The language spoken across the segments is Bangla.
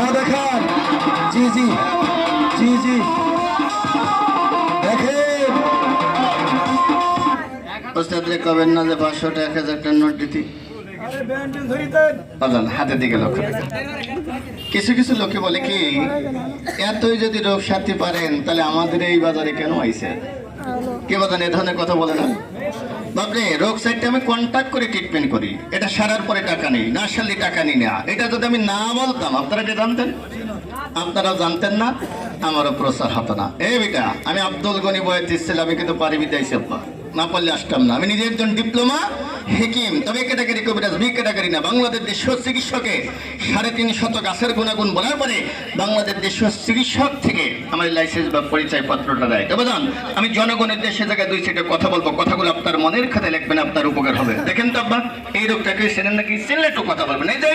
হ্যাঁ দেখান। জি জি জি জি। দেখেন। ওস্তাদরে কবেন না যে পাঁচশো টাকা এক হাজার টাকার নোট দিতি? বলেন হাতে দিকে লক্ষ্য কিছু কিছু লোকে বলে কি এতই যদি রোগ সাথে পারেন তাহলে আমাদের এই বাজারে কেন আইসে? কে বাজান এ ধরনের কথা বলে না? বাপরে রোগ সাইডটা আমি কন্ট্যাক্ট করে ট্রিটমেন্ট করি। এটা সারার পরে টাকা নেই, না সারলে টাকা নিই না। এটা যদি আমি না বলতাম, আপনারা এটা জানতেন? আপনারা জানতেন না, আমারও প্রচার হতো না। এই বেটা, আমি আব্দুল গনি বয়ের দিচ্ছিলাম আমি কিন্তু পারি বিদায় না পারলে আসতাম না। আমি নিজে একজন ডিপ্লোমা হেকিম, তবে ক্যাটাগরি কবিরাজ, বি ক্যাটাগরি না। বাংলাদেশ দেশীয় চিকিৎসকে সাড়ে তিন শত গাছের গুণাগুণ বলার পরে বাংলাদেশ দেশীয় চিকিৎসক থেকে আমার লাইসেন্স বা পরিচয় পত্রটা দেয়। তবে জান, আমি জনগণের দেশে জায়গায় দুই সিটে কথা বলব। কথাগুলো আপনার মনের খাতায় লিখবেন, আপনার উপকার হবে। দেখেন তো আব্বা, এই রোগটাকে চেনেন নাকি? চিনলে একটু কথা বলবেন। এই যে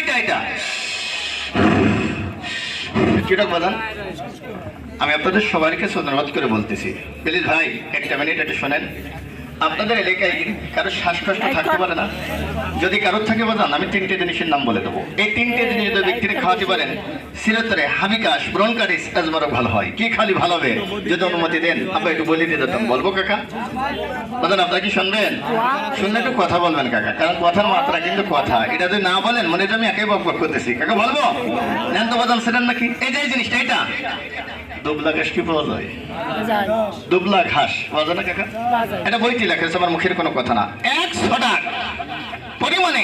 এটা বাদান আমি আপনাদের সবাইকে ধন্যবাদ করে বলতেছি। প্লিজ ভাই, একটা মিনিট একটু শোনেন। আপনাদের এলাকায় কারও শ্বাসকষ্ট থাকতে পারে না। যদি কারোর থাকে বাজান আমি তিনটে জিনিসের নাম বলে দেবো। এই তিনটে জিনিস যদি ব্যক্তিকে খাওয়াতে পারেন সিরতরে হাবিকাস ব্রনকারিস আজমারও ভালো হয়। কি খালি ভালো হবে যদি অনুমতি দেন আমরা একটু বলে দিয়ে দিতাম বলব কাকা? বাজান আপনারা কি শুনবেন? শুনলে একটু কথা বলবেন কাকা। কারণ কথার মাত্রা কিন্তু কথা। এটা যদি না বলেন মনে হয় আমি একাই বক করতেছি। কাকা বলব? তো বাজান সেটার নাকি? এই যে জিনিসটা এটা দুবলা ঘাস কি পাওয়া যায়? দুবলা ঘাস পাওয়া যায় না কাকা? এটা বইটি লেখা আমার মুখের কোনো কথা না। পরিমাণে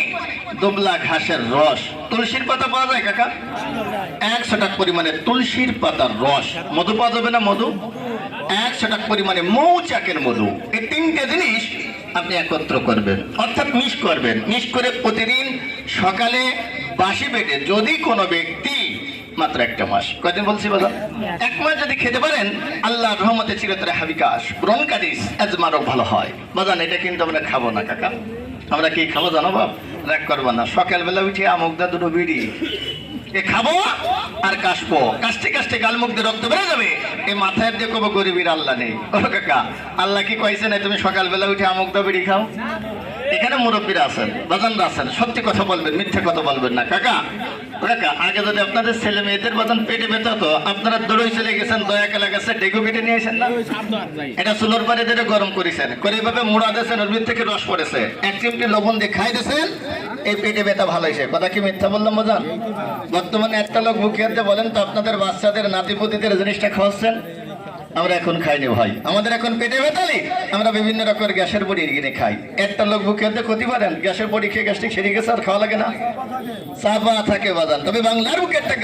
দুবলা ঘাসের রস। তুলসীর পাতা পাওয়া যায় কাকা? একশো টাকা পরিমাণে তুলসীর পাতার রস। মধু পাওয়া যাবে না মধু? একশো টাকা পরিমাণে মৌচাকের মধু। এই তিনটে জিনিস আপনি একত্র করবেন অর্থাৎ মিশ করবেন। মিশ করে প্রতিদিন সকালে বাসি পেটে যদি কোনো ব্যক্তি মাত্র একটা মাস। কয়দিন বলছি বলো? এক মাস যদি খেতে পারেন আল্লাহ রহমতে চিরতরে হাবিকাশ ব্রনকারিস আজমারও ভালো হয়। বাজান এটা কিন্তু আমরা খাব না কাকা। আমরা কি খাব জানো বাপ? রাগ করব না। সকালবেলা উঠে আমুক দা দুটো বিড়ি। এ খাব আর কাশবো। কাশতে কাশতে গাল মুখ দিয়ে রক্ত বেড়ে যাবে। এই মাথায় দিয়ে কবো গরিবের আল্লাহ নেই। ও কাকা আল্লাহ কি কইছে না তুমি সকালবেলা উঠে আমুক দা বিড়ি খাও? এখানে মুরব্বীরা আছেন, বাজানরা আছেন। সত্যি কথা বলবেন, মিথ্যে কথা বলবেন না। কাকা কাকা, আগে যদি আপনাদের ছেলে মেয়েদের বাজান পেটে ব্যথা তো আপনারা দৌড়ই চলে গেছেন, দয়া কেলা গেছে ডেগু কেটে নিয়ে আসেন না? এটা চুলোর পারে দিয়ে গরম করেছেন। করে এইভাবে মুড়া দিয়েছেন, ওর ভিতর থেকে রস পড়েছে। এক চিমটি লবণ দিয়ে খাই দিয়েছেন, এই পেটে ব্যথা ভালো হয়েছে। কথা কি মিথ্যা বললাম, বাজান? বর্তমানে একটা লোক মুখে হাতে বলেন তো, আপনাদের বাচ্চাদের নাতিপতিদের জিনিসটা খাওয়াচ্ছেন? আমরা এখন খাই খাইনি ভাই। আমাদের এখন পেটে ব্যথালি আমরা বিভিন্ন রকমের গ্যাসের বড়ি কিনে খাই। একটা লোক বুকে ক্ষতি পারেন গ্যাসের বড়ি খেয়ে গ্যাসটি ছেড়ে গেছে, আর খাওয়া লাগে না। চাপা থাকে বাজান তবে বাংলার বুকে একটা